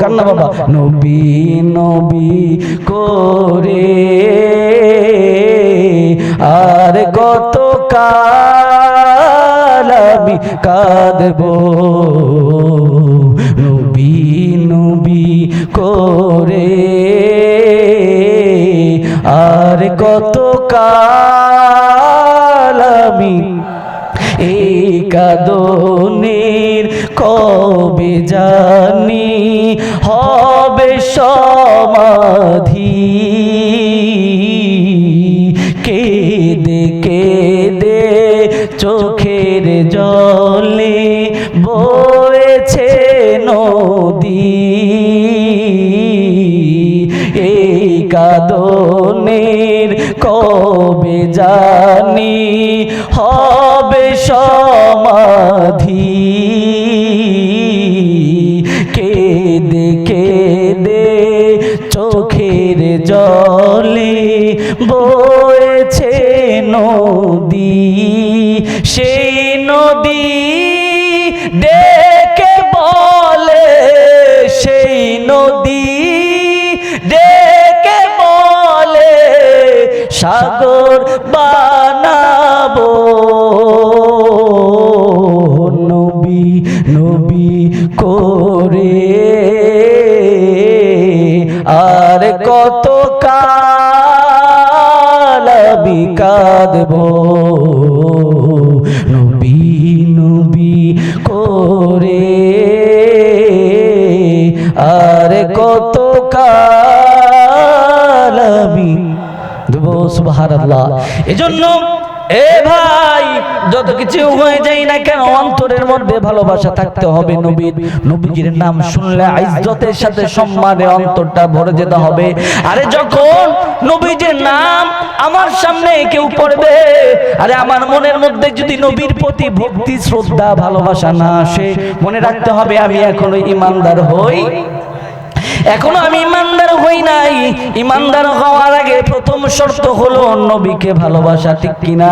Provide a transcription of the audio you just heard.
কান্না বাবা। নবী নবী করে আর কত কাল আমি কাঁদব। নবী নবী করে আর কত কাল আমি এই কাদনের কবে জানি, হবে সমাধি। কেদে কেদে চোখের জলে বয়েছে নদী। এই কাদনের কবে জানি, হবে সমাধি। চোখের জলে বয়েছে নদী। সেই নদী ডেকে বলে, সেই নদী ডেকে বলে, সাগর বানাবো। নবী নবী করে আর কত কাল আমি কাঁদব? নবী নবী করে। আর কত কাল আমি দেবো সুবহানাল্লাহ। এজন্য এ ভাই, যত কিছু হয়ে যায় না কেন, অন্তরের মধ্যে ভালোবাসা থাকতে হবে নবীর। নবীজির নাম শুনলে ইজ্জতের সাথে সম্মানে অন্তরটা ভরে যেতে হবে। আরে যখন নবীজির নাম আমার সামনে কেউ পড়বে, আরে আমার মনের মধ্যে যদি নবীর প্রতি ভক্তি, শ্রদ্ধা, ভালোবাসা না আসে, মনে রাখতে হবে আমি এখনও ইমানদার হই। এখনও আমি ইমানদার হই নাই। ইমানদার হওয়ার আগে প্রথম শর্ত হলো নবীকে ভালোবাসা, ঠিক কিনা?